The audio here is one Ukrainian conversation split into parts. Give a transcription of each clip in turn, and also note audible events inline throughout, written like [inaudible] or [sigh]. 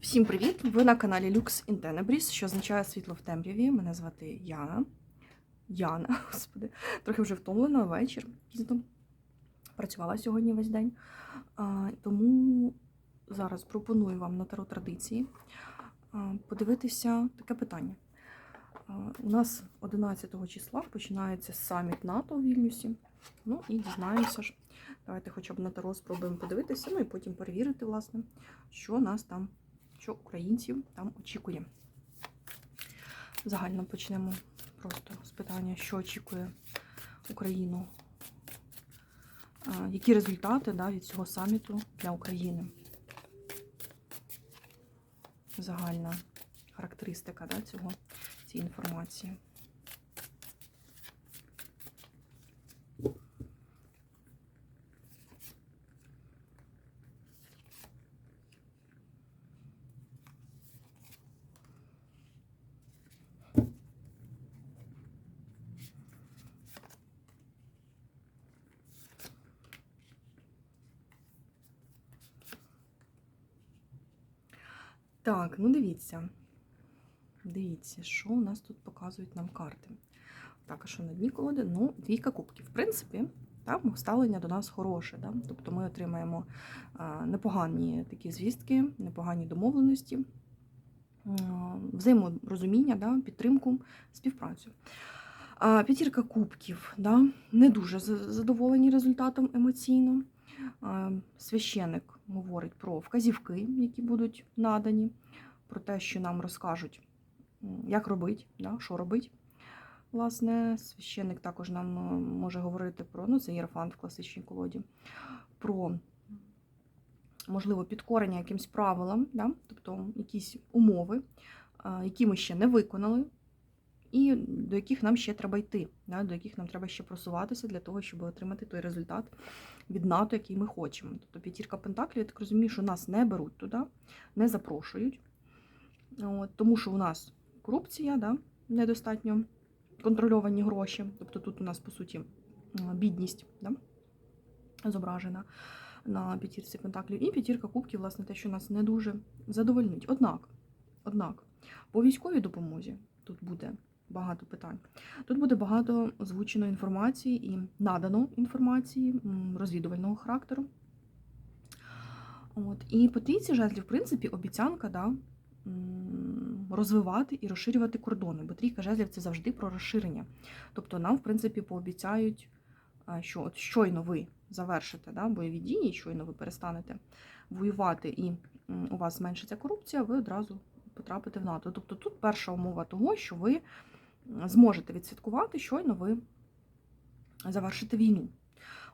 Всім привіт! Ви на каналі Lux in Tenebris, що означає світло в темряві. Мене звати Яна. Яна, [laughs] господи, трохи вже втомлена вечір. Працювала сьогодні весь день. А, тому зараз пропоную вам на таро традиції подивитися таке питання. А, у нас 11 числа починається саміт НАТО у Вільнюсі. Ну і дізнаємося ж. Давайте хоча б на таро спробуємо подивитися, ну і потім перевірити, власне, що нас там що українців там очікує. Загально почнемо просто з питання, що очікує Україну. Які результати да, від цього саміту для України? Загальна характеристика да, цього, цієї інформації. Так, ну дивіться. Дивіться, що у нас тут показують нам карти. Так, а що на дні колоди? Ну, двійка кубків. В принципі, там ставлення до нас хороше. Да? Тобто ми отримаємо непогані такі звістки, непогані домовленості, взаєморозуміння, да? підтримку, співпрацю. А, п'ятірка кубків, да? не дуже задоволені результатом емоційно. А, Священник говорить про вказівки, які будуть надані, про те, що нам розкажуть, як робити, да, що робити. Власне, священник також нам е, може говорити про ну, це єрофант в класичній колоді, про можливо підкорення якимсь правилам, да, тобто якісь умови, які ми ще не виконали, і до яких нам ще треба йти, да, до яких нам треба ще просуватися для того, щоб отримати той результат від НАТО, який ми хочемо. Тобто п'ятірка Пентаклів, я так розумію, що нас не беруть туди, не запрошують, От, тому що у нас корупція, да, недостатньо контрольовані гроші. Тобто тут у нас, по суті, бідність да, зображена на п'ятірці Пентаклів. І п'ятірка кубків, власне, те, що нас не дуже задовольнить. Однак, однак, по військовій допомозі тут буде багато питань. Тут буде багато озвучено інформації і надано інформації розвідувального характеру. От. І по трійці жезлів, в принципі, обіцянка да, розвивати і розширювати кордони, бо трійка жезлів це завжди про розширення. Тобто нам, в принципі, пообіцяють, що от щойно ви завершите да, бойові дії, щойно ви перестанете воювати і у вас зменшиться корупція, ви одразу потрапите в НАТО. Тобто тут перша умова того, що ви зможете відсвяткувати, щойно ви завершите війну.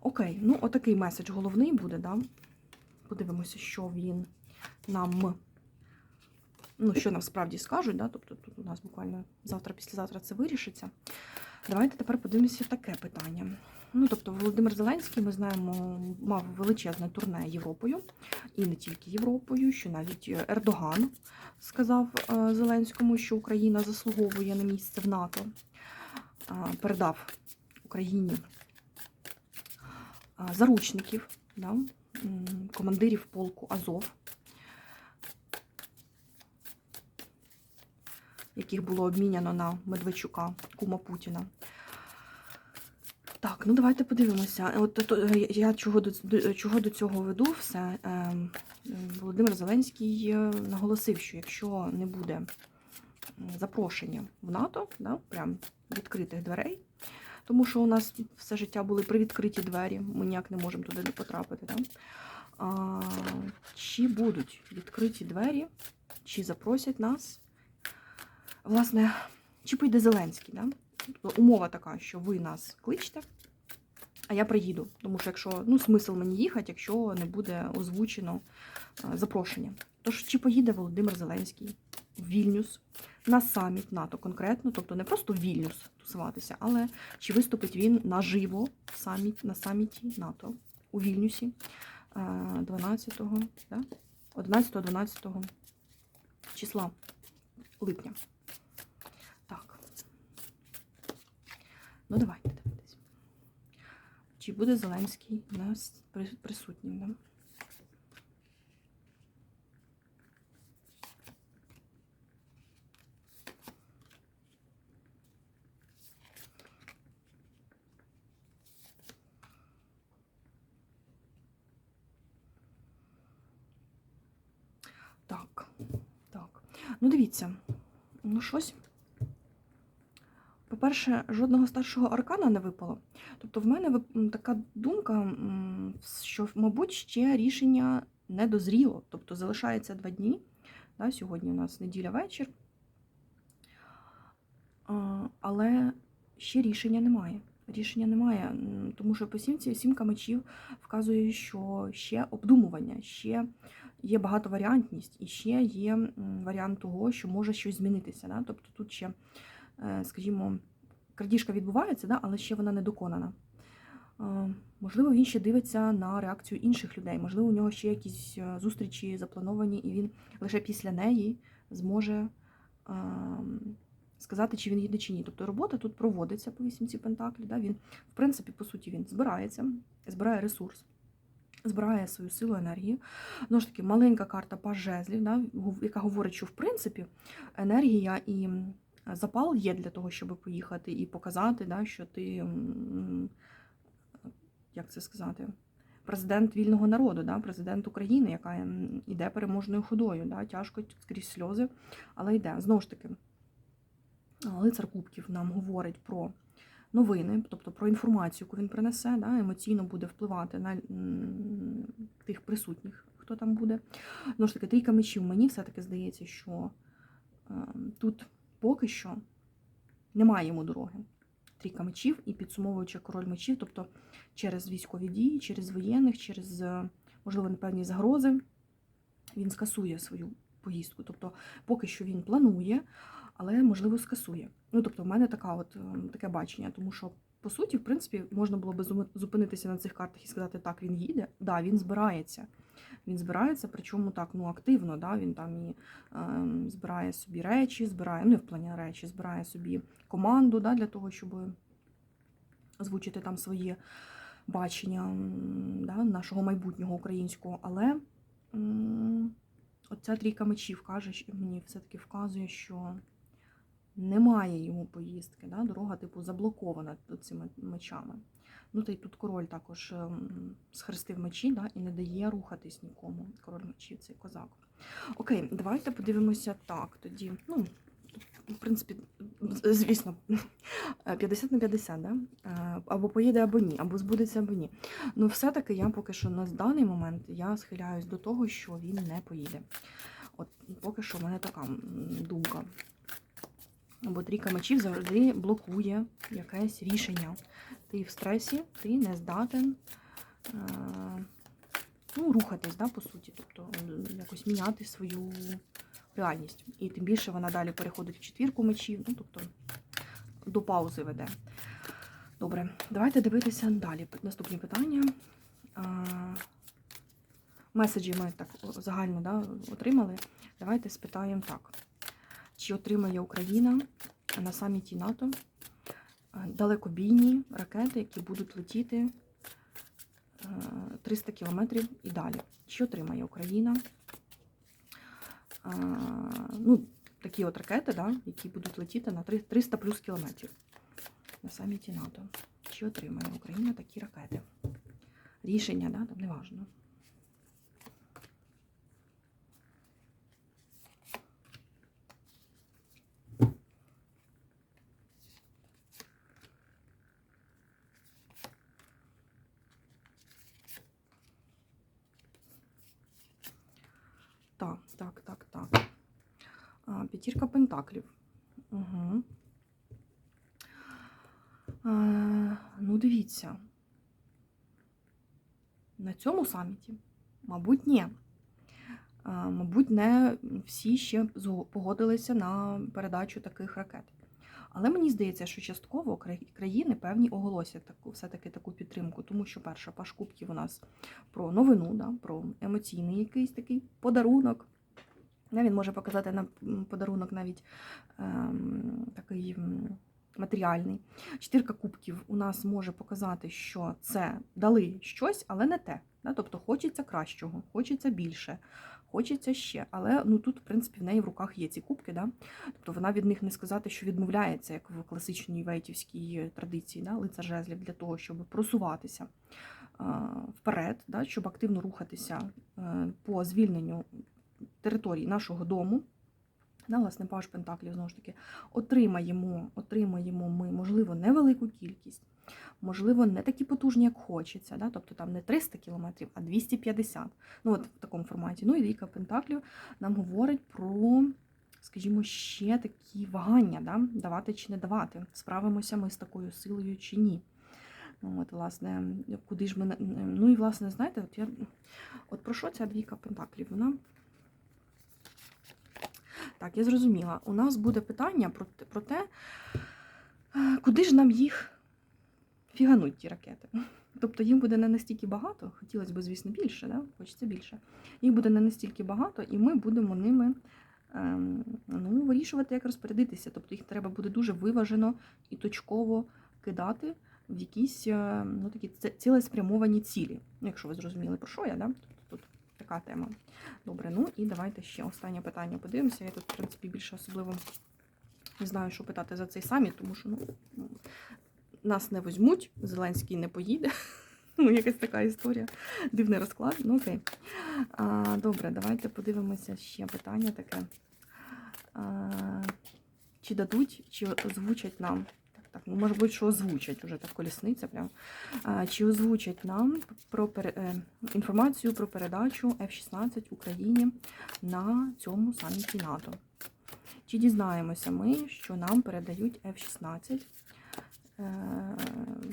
Окей, ну отакий меседж головний буде, да? Подивимося, що він нам, ну, що нам справді скажуть, да? тобто тут у нас буквально завтра, післязавтра це вирішиться. Давайте тепер подивимося таке питання. Ну, тобто, Володимир Зеленський, ми знаємо, мав величезне турне Європою, і не тільки Європою, що навіть Ердоган сказав е, Зеленському, що Україна заслуговує на місце в НАТО, Е, передав Україні е, заручників, да, командирів полку Азов, яких було обміняно на Медведчука, кума Путіна. Так, ну давайте подивимося. От то- я чого до, до чого до цього веду все. Ем, Володимир Зеленський е, наголосив, що якщо не буде запрошення в НАТО, да, прям відкритих дверей, тому що у нас все життя були привідкриті двері, ми ніяк не можемо туди не потрапити. Да? А, чи будуть відкриті двері, чи запросять нас? Власне, чи прийде Зеленський? Да? Умова така, що ви нас кличте, а я приїду. Тому що якщо ну, смисл мені їхати, якщо не буде озвучено е, запрошення. Тож, чи поїде Володимир Зеленський в Вільнюс на саміт НАТО конкретно, тобто не просто в Вільнюс тусуватися, але чи виступить він наживо в саміт, на саміті НАТО у Вільнюсі е, 12-го, да? 11-12 числа липня. Ну, давайте дивитись. Чи буде Зеленський у нас присутнім? Да? Так, так. Ну, дивіться, ну щось. По-перше, жодного старшого аркана не випало. Тобто, в мене така думка, що, мабуть, ще рішення не дозріло. Тобто залишається два дні. Да, сьогодні у нас неділя вечір. Але ще рішення немає. Рішення немає, тому що по сімці сімка мечів вказує, що ще обдумування, ще є багатоваріантність, і ще є варіант того, що може щось змінитися. Да? Тобто тут ще, е, скажімо, крадіжка відбувається, да? але ще вона не доконана. Е, Можливо, він ще дивиться на реакцію інших людей. Можливо, у нього ще якісь е, зустрічі заплановані, і він лише після неї зможе ем, сказати, чи він їде чи ні. Тобто робота тут проводиться по вісімці Пентаклі. Да? Він, в принципі, по суті, він збирається, збирає ресурс, збирає свою силу, енергію. Знову ж таки, маленька карта паж жезлів, да? яка говорить, що в принципі енергія і запал є для того, щоб поїхати і показати, да, що ти, як це сказати, президент вільного народу, да? президент України, яка м, іде переможною ходою. Да? Тяжко скрізь сльози, але йде. Знову ж таки, лицар Кубків нам говорить про новини, тобто про інформацію, яку він принесе, да, емоційно буде впливати на тих присутніх, хто там буде. Знову ж таки, трійка мечів, мені все-таки здається, що е, тут поки що немає йому дороги. Трійка мечів і підсумовуючи король мечів, тобто через військові дії, через воєнних, через, е, можливо, непевні загрози, він скасує свою поїздку. Тобто, поки що він планує, але можливо скасує. Ну тобто, в мене така от ем, таке бачення, тому що по суті, в принципі, можна було би зупинитися на цих картах і сказати, так, він їде. Да, він збирається. Він збирається, причому так ну активно. Да, Він там і ем, збирає собі речі, збирає, ну і в плані речі, збирає собі команду да, для того, щоб озвучити там свої бачення да, нашого майбутнього українського. Але оця трійка мечів каже, мені все-таки вказує, що немає йому поїздки. Да? Дорога, типу, заблокована цими мечами. Ну, та й тут король також ем, схрестив мечі да? і не дає рухатись нікому. Король мечів цей козак. Окей, давайте подивимося так. Тоді, ну, в принципі, звісно, [laughs] 50 на 50, да? Е, або поїде, або ні, або збудеться, або ні. Ну, все-таки я поки що на даний момент я схиляюсь до того, що він не поїде. От поки що в мене така думка. Бо трійка мечів завжди блокує якесь рішення. Ти в стресі, ти не здатен е, ну, рухатись, да, по суті, тобто е, якось міняти свою реальність. І тим більше вона далі переходить в четвірку мечів, ну, тобто до паузи веде. Добре, давайте дивитися далі. Наступні питання. А, Меседжі ми так загально да, отримали. Давайте спитаємо так. Чи отримає Україна на саміті НАТО е, далекобійні ракети, які будуть летіти е, 300 кілометрів і далі? Чи отримає Україна? е, Ну, такі от ракети, да, які будуть летіти на 300 плюс кілометрів на саміті НАТО. Чи отримає Україна такі ракети? Рішення, да, там неважно. Так, так, так, так. А, п'ятірка пентаклів. Угу. А, ну, дивіться. На цьому саміті, мабуть, ні. А, мабуть, не всі ще погодилися на передачу таких ракет. Але мені здається, що частково країни певні оголосять таку, все-таки таку підтримку, тому що перша паш кубків у нас про новину, да, про емоційний якийсь такий подарунок. Да, він може показати на подарунок навіть ем, такий матеріальний. Четвірка кубків у нас може показати, що це дали щось, але не те. Тобто хочеться кращого, хочеться більше, хочеться ще. Але ну, тут, в принципі, в неї в руках є ці кубки. Да? Тобто вона від них не сказати, що відмовляється, як в класичній вейтівській традиції, да? лицар жезлів, для того, щоб просуватися вперед, да? щоб активно рухатися е, по звільненню території нашого дому. Да, власне, паш Пентаклів, знову ж таки, отримаємо, отримаємо ми, можливо, невелику кількість, можливо, не такі потужні, як хочеться. Да? Тобто там не 300 кілометрів, а 250. Ну, от в такому форматі. Ну і Віка Пентаклів нам говорить про, скажімо, ще такі вагання, да? давати чи не давати. Справимося ми з такою силою чи ні. Ну, От, власне, куди ж ми. Ну і, власне, знаєте, от я. От про що ця двійка Пентаклів? Вона. Так, я зрозуміла. У нас буде питання про, про те, куди ж нам їх фігануть, ті ракети. Тобто їх буде не настільки багато, хотілося б, звісно, більше, да? хочеться більше. Їх буде не настільки багато, і ми будемо ними ем, ну, вирішувати, як розпорядитися. Тобто їх треба буде дуже виважено і точково кидати в якісь е, ну, такі цілеспрямовані цілі. Якщо ви зрозуміли, про що я, да? Тобто тут така тема. Добре, ну і давайте ще останнє питання подивимося. Я тут, в принципі, більше особливо не знаю, що питати за цей саміт, тому що ну, нас не візьмуть, Зеленський не поїде. [laughs] Ну, якась така історія. Дивний розклад. Ну окей. А, добре, давайте подивимося ще питання таке. А, чи дадуть, чи озвучать нам. Так, так, ну, може бути, що озвучать уже так колісниця. Прям. А, чи озвучать нам про пере- е, інформацію про передачу F-16 Україні на цьому саміті НАТО? Чи дізнаємося ми, що нам передають F-16 е,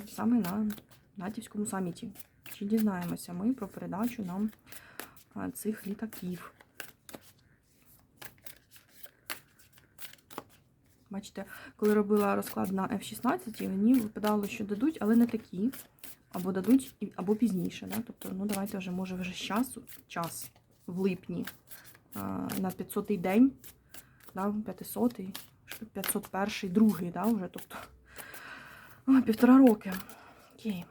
саме на натівському саміті? Чи дізнаємося ми про передачу нам е, цих літаків? Бачите, коли робила розклад на F-16, мені випадало, що дадуть, але не такі, або дадуть, або пізніше. Да? Тобто, ну давайте вже, може, вже з часу, час в липні на 500-й день, да, 500-й, 501-й, другий, да, вже, тобто о, півтора роки. Окей.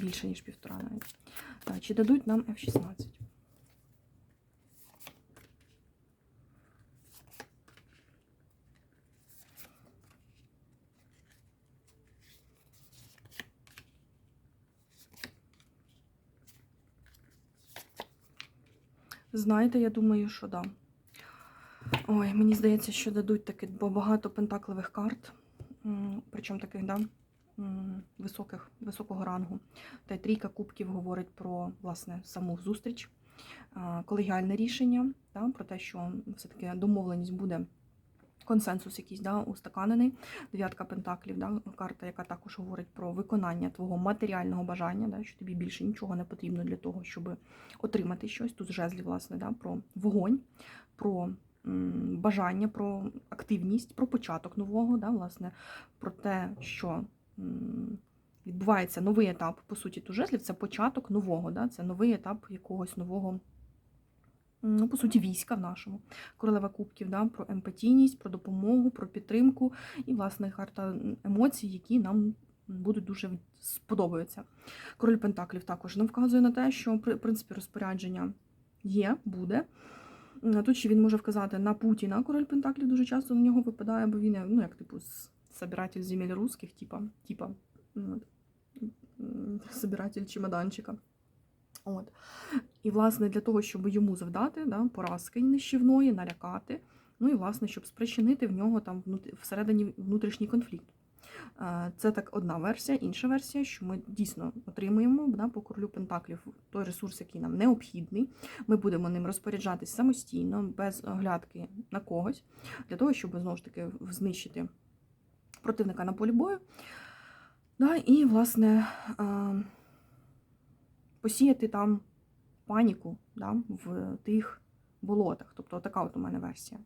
Більше, ніж півтора навіть. Так, чи дадуть нам F-16? Знаєте, я думаю, що да. Ой, мені здається, що дадуть таки, бо багато пентакливих карт, причому таких, да, високих, високого рангу. Та й трійка кубків говорить про власне саму зустріч, колегіальне рішення, да, про те, що все-таки домовленість буде. Консенсус якийсь да, устаканений. Дев'ятка пентаклів, да, карта, яка також говорить про виконання твого матеріального бажання, да, що тобі більше нічого не потрібно для того, щоб отримати щось. Тут жезлі, власне, да, про вогонь, про бажання, про активність, про початок нового, да, власне, про те, що відбувається новий етап, по суті, тут це початок нового, да, це новий етап якогось нового. Ну, по суті, війська в нашому. Королева кубків, да, про емпатійність, про допомогу, про підтримку і, власне, карта емоцій, які нам будуть дуже сподобаються. Король Пентаклів також нам вказує на те, що в принципі розпорядження є, буде. Тут ще він може вказати на Путіна. Король Пентаклів дуже часто на нього випадає, бо він, ну, як типу, собиратель земель русських, типа, типа, м, [laughs] собиратель чемоданчика. От. І, власне, для того, щоб йому завдати да, поразки нищівної, налякати, ну і, власне, щоб спричинити в нього там всередині внутрішній конфлікт. Е, Це так одна версія. Інша версія, що ми дійсно отримуємо да, по королю Пентаклів той ресурс, який нам необхідний. Ми будемо ним розпоряджатись самостійно, без оглядки на когось, для того, щоб знову ж таки знищити противника на полі бою. Да, і, власне, е, посіяти там паніку да, в тих болотах. Тобто така от у мене версія.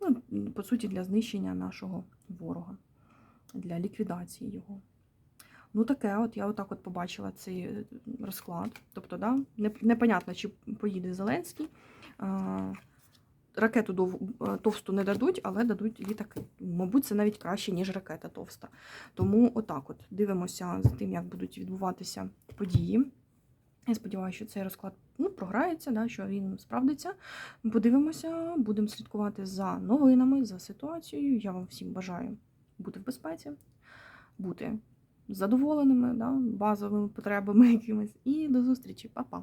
Ну, по суті, для знищення нашого ворога, для ліквідації його. Ну, таке, от я отак от побачила цей е, розклад. Тобто, да, непонятно, чи поїде Зеленський. Ракету е, товсту не дадуть, але дадуть літаки. Мабуть, це навіть краще, ніж ракета товста. Тому отак от дивимося за тим, як будуть відбуватися події. Я сподіваюся, що цей розклад ну, програється, да, що він справдиться. Подивимося, будемо слідкувати за новинами, за ситуацією. Я вам всім бажаю бути в безпеці, бути задоволеними да, базовими потребами [laughs] якимись. І до зустрічі, Па-па!